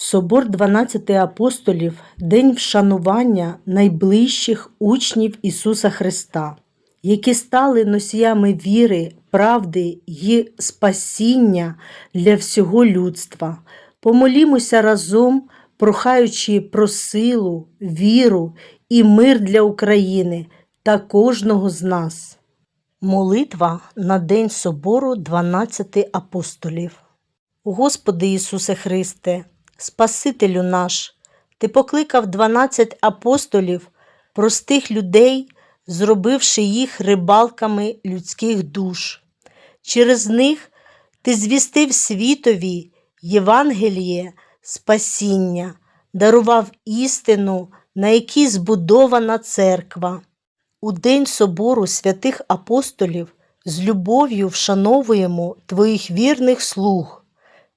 Собор 12 апостолів день вшанування найближчих учнів Ісуса Христа, які стали носіями віри, правди й спасіння для всього людства. Помолімося разом, прохаючи про силу, віру і мир для України та кожного з нас. Молитва на День Собору 12 апостолів. Господи Ісусе Христе, Спасителю наш, Ти покликав 12 апостолів, простих людей, зробивши їх рибалками людських душ. Через них Ти звістив світові Євангеліє спасіння, дарував істину, на якій збудована церква. У День Собору святих апостолів з любов'ю вшановуємо Твоїх вірних слуг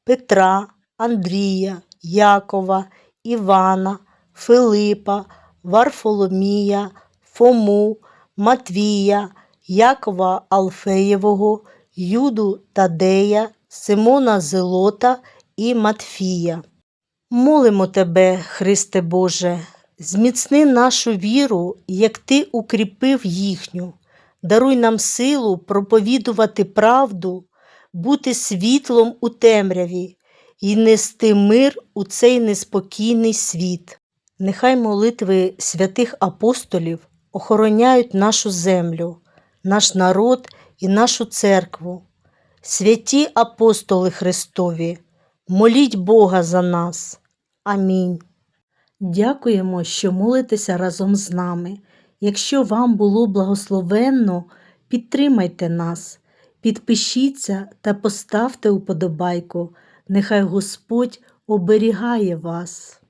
Петра, Андрія, Якова, Івана, Филипа, Варфоломія, Фому, Матвія, Якова Алфеєвого, Юду Тадея, Симона Зелота і Матфія. Молимо Тебе, Христе Боже, зміцни нашу віру, як Ти укріпив їхню. Даруй нам силу проповідувати правду, бути світлом у темряві і нести мир у цей неспокійний світ. Нехай молитви святих апостолів охороняють нашу землю, наш народ і нашу церкву. Святі апостоли Христові, моліть Бога за нас. Амінь. Дякуємо, що молитеся разом з нами. Якщо вам було благословенно, підтримайте нас, підпишіться та поставте уподобайку. Нехай Господь оберігає вас.